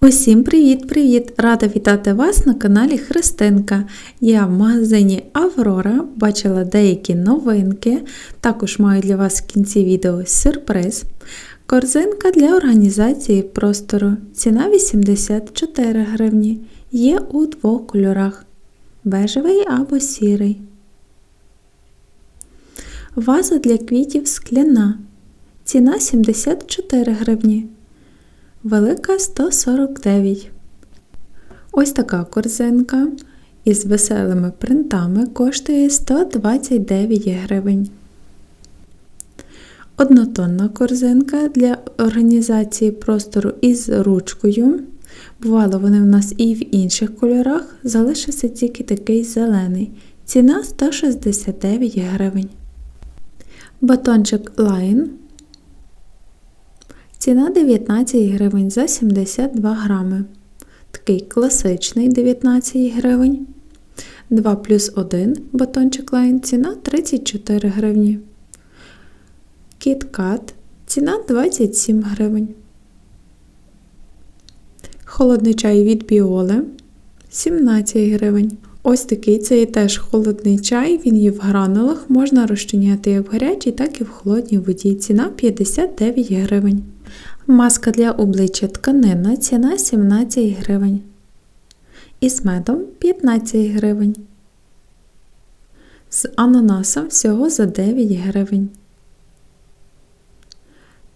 Усім привіт-привіт! Рада вітати вас на каналі Христинка. Я в магазині Аврора бачила деякі новинки. Також маю для вас в кінці відео сюрприз. Корзинка для організації простору. Ціна 84 гривні. Є у двох кольорах: бежевий або сірий. Ваза для квітів скляна. Ціна 74 гривні велика 149. Ось така корзинка із веселими принтами коштує 129 гривень. Однотонна корзинка для організації простору із ручкою. Бувало, вони в нас і в інших кольорах, залишився тільки такий зелений. Ціна 169 гривень. Батончик Line Ціна 19 гривень за 72 грами. Такий класичний 19 гривень. 2 плюс 1 батончик лайн. Ціна 34 гривні. Кіткат. Ціна 27 гривень. Холодний чай від біоли 17 гривень. Ось такий це є теж холодний чай, він є в гранулах, можна розчиняти як в гарячій, так і в холодній воді. Ціна 59 гривень. Маска для обличчя тканина ціна 17 гривень. Із медом 15 гривень. З ананасом всього за 9 гривень.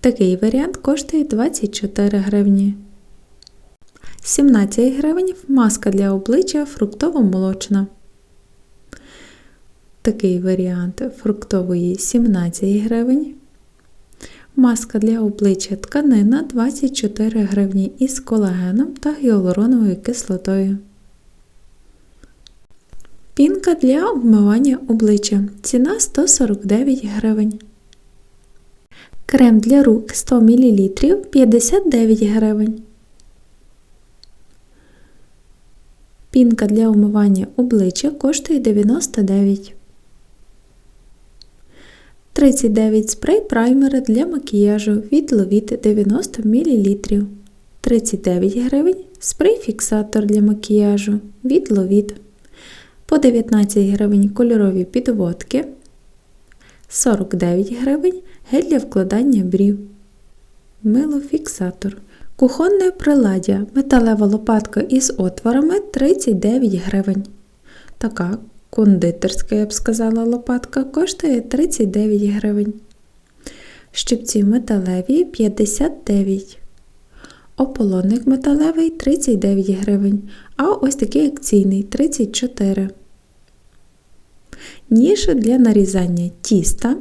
Такий варіант коштує 24 гривні. 17 гривень маска для обличчя фруктово-молочна. Такий варіант фруктової 17 гривень. Маска для обличчя тканина 24 гривні із колагеном та гіалуроновою кислотою. Пінка для вмивання обличчя. Ціна 149 гривень. Крем для рук 100 мл 59 гривень. Пінка для вмивання обличчя коштує 99 39 спрей праймери для макіяжу від Lovit 90 мл. 39 гривень спрей-фіксатор для макіяжу від Lovit. По 19 гривень кольорові підводки. 49 гривень гель для вкладання брів. Милофіксатор. Кухонне приладдя. Металева лопатка із отворами 39 гривень. Така кондитерська, я б сказала, лопатка коштує 39 гривень. Щипці металеві 59. Ополонник металевий 39 гривень. А ось такий акційний 34. Ніж для нарізання тіста.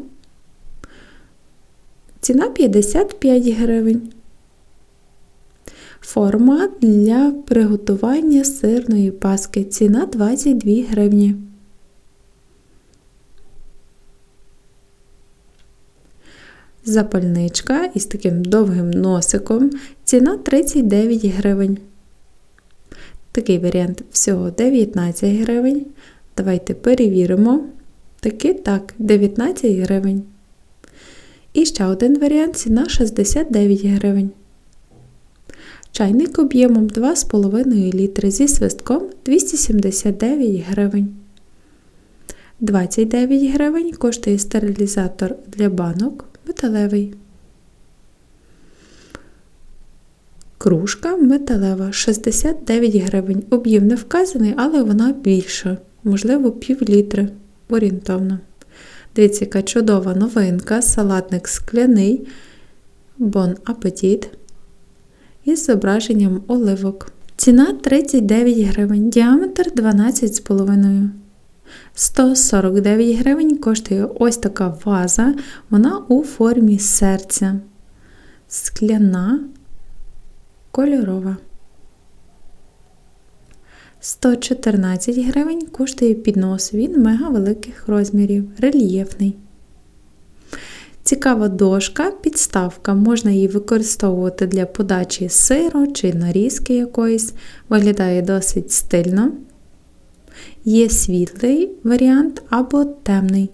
Ціна 55 гривень. Форма для приготування сирної паски. Ціна 22 гривні. Запальничка із таким довгим носиком. Ціна 39 гривень. Такий варіант всього 19 гривень. Давайте перевіримо. Таки так, 19 гривень. І ще один варіант ціна 69 гривень. Чайник об'ємом 2,5 літри зі свистком 279 гривень. 29 гривень коштує стерилізатор для банок металевий. Кружка металева 69 гривень. Об'єм не вказаний, але вона більша, можливо, пів літри орієнтовно. Дивіться, яка чудова новинка, салатник скляний, бон апетіт із зображенням оливок. Ціна 39 гривень, діаметр 12,5 149 гривень коштує ось така ваза, вона у формі серця. Скляна, кольорова. 114 гривень коштує піднос, він мега великих розмірів, рельєфний. Цікава дошка, підставка, можна її використовувати для подачі сиру чи нарізки якоїсь, виглядає досить стильно. Є світлий варіант або темний.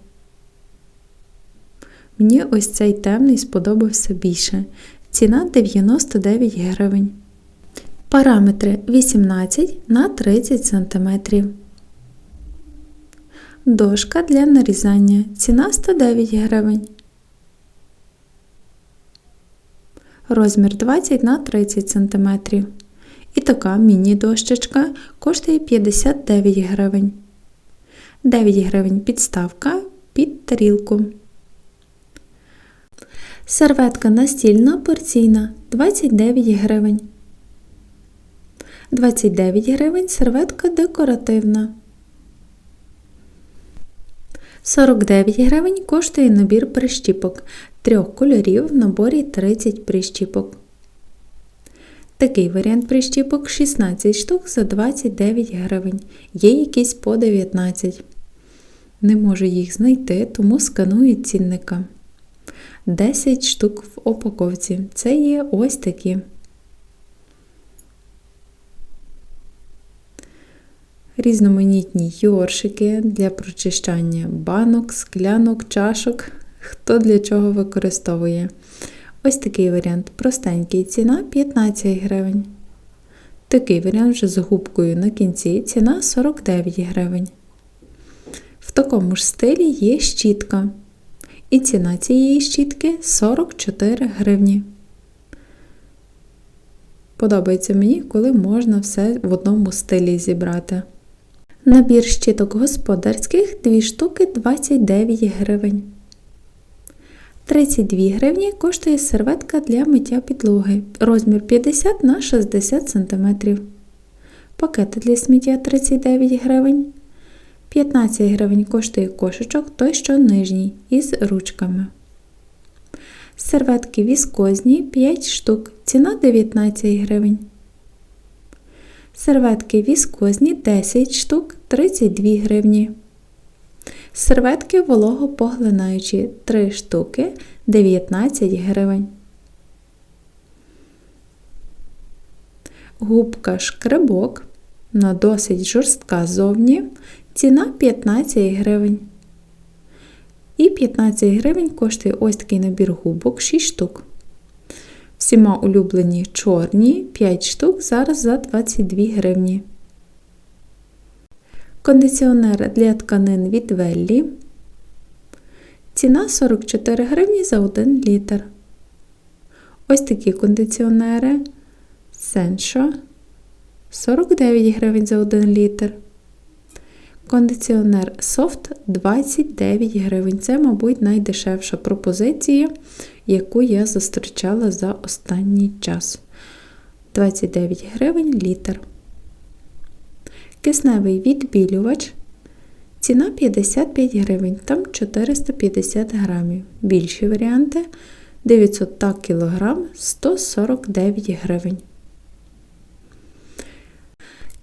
Мені ось цей темний сподобався більше. Ціна 99 гривень. Параметри 18 на 30 см. Дошка для нарізання. Ціна 109 гривень. Розмір 20 на 30 см. Така міні-дощечка коштує 59 гривень. 9 гривень підставка під тарілку. Серветка настільна порційна 29 гривень. 29 гривень серветка декоративна. 49 гривень коштує набір прищіпок трьох кольорів в наборі 30 прищіпок. Такий варіант прищіпок 16 штук за 29 гривень. Є якісь по 19. Не можу їх знайти, тому сканую цінника. 10 штук в упаковці. Це є ось такі. Різноманітні йоршики для прочищання банок, склянок, чашок. Хто для чого використовує. Ось такий варіант простенький, ціна 15 гривень. Такий варіант вже з губкою на кінці ціна 49 гривень. В такому ж стилі є щітка. І ціна цієї щітки 44 гривні. Подобається мені, коли можна все в одному стилі зібрати. Набір щіток господарських 2 штуки 29 гривень. 32 гривні коштує серветка для миття підлоги. Розмір 50 на 60 см. Пакети для сміття 39 гривень. 15 гривень коштує кошечок той, що нижній, із ручками. Серветки віскозні 5 штук. Ціна 19 гривень. Серветки віскозні 10 штук 32 гривні. Серветки вологопоглинаючі 3 штуки 19 гривень. Губка шкребок на досить жорстка зовні. Ціна 15 гривень. І 15 гривень коштує ось такий набір губок 6 штук. Всіма улюблені чорні 5 штук зараз за 22 гривні. Кондиціонер для тканин від Веллі. Ціна 44 гривні за 1 літр. Ось такі кондиціонери Сеншо 49 гривень за 1 літр. Кондиціонер Soft 29 гривень. Це, мабуть, найдешевша пропозиція, яку я зустрічала за останній час. 29 гривень літр. Кисневий відбілювач. Ціна 55 гривень, там 450 грамів. Більші варіанти 900 кг 149 гривень.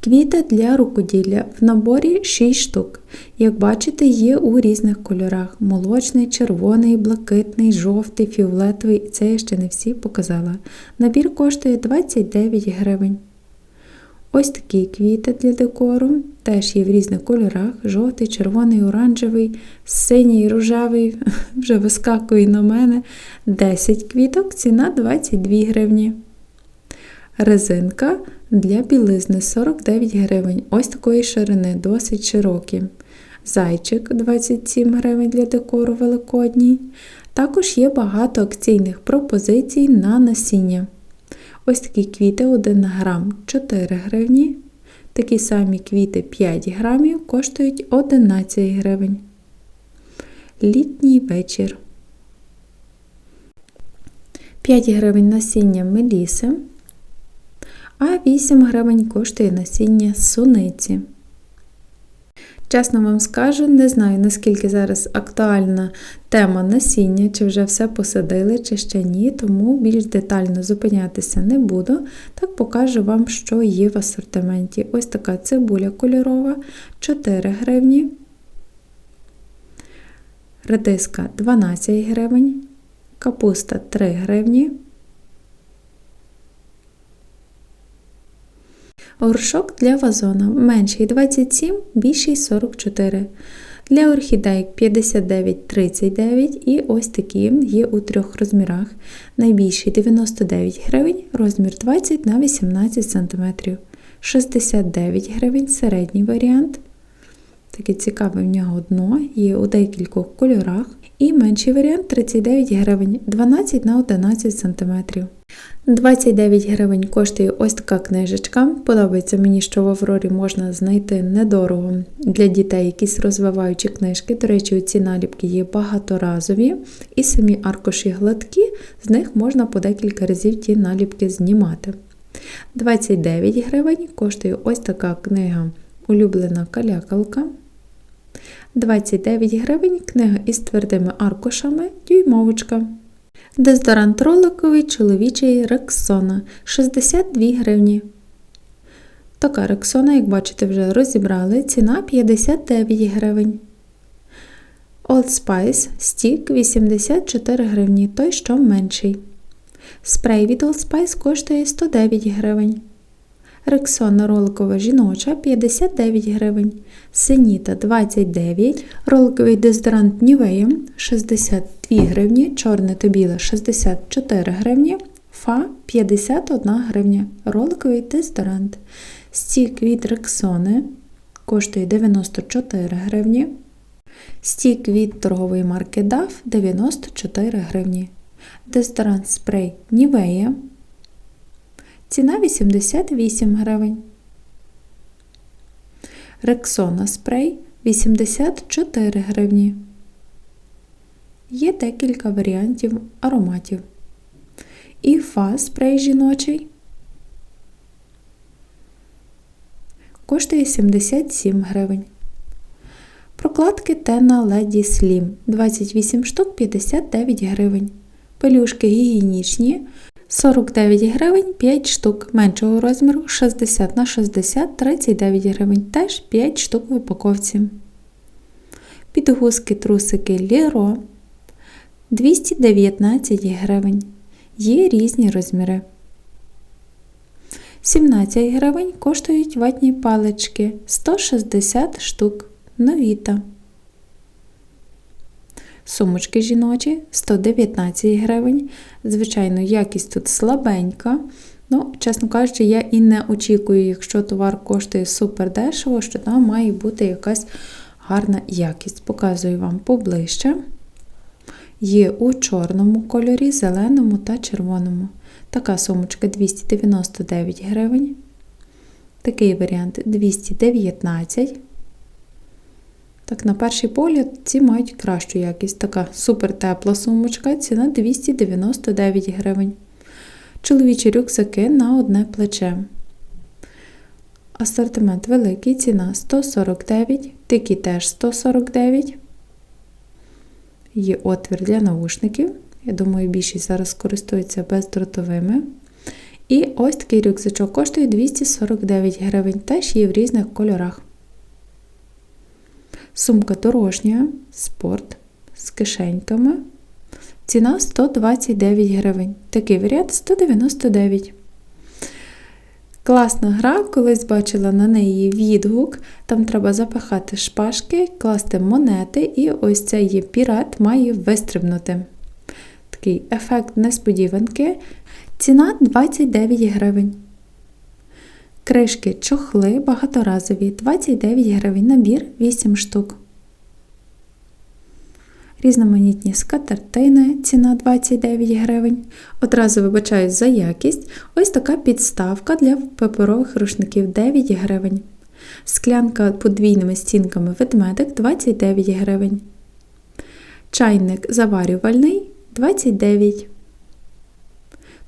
Квіти для рукоділля в наборі 6 штук. Як бачите, є у різних кольорах: молочний, червоний, блакитний, жовтий, фіолетовий, це я ще не всі показала. Набір коштує 29 гривень. Ось такі квіти для декору, теж є в різних кольорах: жовтий, червоний, оранжевий, синій, рожевий, вже вискакує на мене. 10 квіток, ціна 22 гривні. Резинка для білизни 49 гривень. Ось такої ширини, досить широкі. Зайчик 27 гривень для декору великодній. Також є багато акційних пропозицій на насіння. Ось такі квіти 1 грам 4 гривні. Такі самі квіти 5 грамів коштують 11 гривень. Літній вечір. 5 гривень насіння меліси а 8 гривень коштує насіння суниці. Чесно вам скажу, не знаю, наскільки зараз актуальна тема насіння, чи вже все посадили, чи ще ні, тому більш детально зупинятися не буду. Так покажу вам, що є в асортименті. Ось така цибуля кольорова 4 гривні, редиска 12 гривень, капуста 3 гривні. Горшок для вазона менший 27, більший 44. Для орхідеїк 59,39 і ось такі є у трьох розмірах. Найбільший 99 гривень, розмір 20 на 18 см. 69 гривень середній варіант. Таке цікаве в нього дно, є у декількох кольорах. І менший варіант 39 гривень 12 на 11 см. 29 гривень коштує ось така книжечка. Подобається мені, що в Аврорі можна знайти недорого для дітей якісь розвиваючі книжки. До речі, ці наліпки є багаторазові, і самі аркуші гладкі, з них можна по декілька разів ті наліпки знімати. 29 гривень коштує ось така книга Улюблена калякалка. 29 гривень книга із твердими аркушами дюймовочка. Дезодорант роликовий чоловічий Рексона 62 гривні. Така Рексона, як бачите, вже розібрали. Ціна 59 гривень. Old Spice стік 84 гривні, той що менший. Спрей від Old Spice коштує 109 гривень. Рексона роликова жіноча 59 гривень, Сеніта 29, роликовий дезодорант Нівея 62 гривні, чорне та біле 64 гривні, Фа 51 гривня, роликовий дезодорант. Стік від Рексони коштує 94 гривні. Стік від торгової марки DAF 94 гривні. Дезодорант спрей Нівея Ціна 88 гривень. Рексона спрей 84 гривні. Є декілька варіантів ароматів. І фа спрей жіночий коштує 77 гривень. Прокладки Тена Lady Slim 28 штук 59 гривень. Пелюшки гігієнічні 49 гривень 5 штук меншого розміру 60 на 60 39 гривень, теж 5 штук в упаковці. Підгузки трусики Ліро 219 гривень. Є різні розміри. 17 гривень коштують ватні палички 160 штук. Новіта. Сумочки жіночі 119 гривень. Звичайно, якість тут слабенька. Ну, чесно кажучи, я і не очікую, якщо товар коштує супер дешево, що там має бути якась гарна якість. Показую вам поближче. Є у чорному кольорі, зеленому та червоному. Така сумочка 299 гривень. Такий варіант 219 так, на перший погляд, ці мають кращу якість. Така супер тепла сумочка, ціна 299 гривень. Чоловічі рюкзаки на одне плече. Асортимент великий, ціна 149, такі теж 149. Є отвір для навушників. Я думаю, більшість зараз користуються бездротовими. І ось такий рюкзачок коштує 249 гривень, теж є в різних кольорах. Сумка дорожня, спорт з кишеньками. Ціна 129 гривень. Такий варіант 199. Класна гра, колись бачила на неї відгук. Там треба запихати шпажки, класти монети, і ось цей є пірат має вистрибнути. Такий ефект несподіванки. Ціна 29 гривень. Кришки чохли багаторазові 29 гривень набір 8 штук. Різноманітні скатертини, ціна 29 гривень. Одразу вибачаюсь за якість. Ось така підставка для паперових рушників 9 гривень. Склянка подвійними стінками ведмедик 29 гривень. Чайник заварювальний 29 гривень.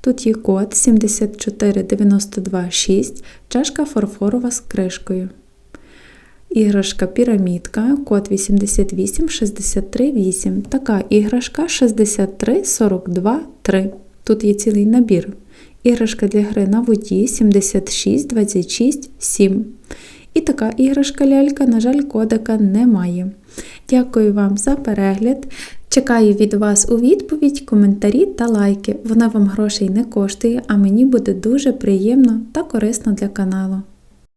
Тут є код 74926, чашка фарфорова з кришкою. Іграшка пірамідка, код 88638. Така іграшка 63423. Тут є цілий набір. Іграшка для гри на воді 76267. І така іграшка лялька, на жаль, кодека немає. Дякую вам за перегляд. Чекаю від вас у відповідь, коментарі та лайки. Вона вам грошей не коштує, а мені буде дуже приємно та корисно для каналу.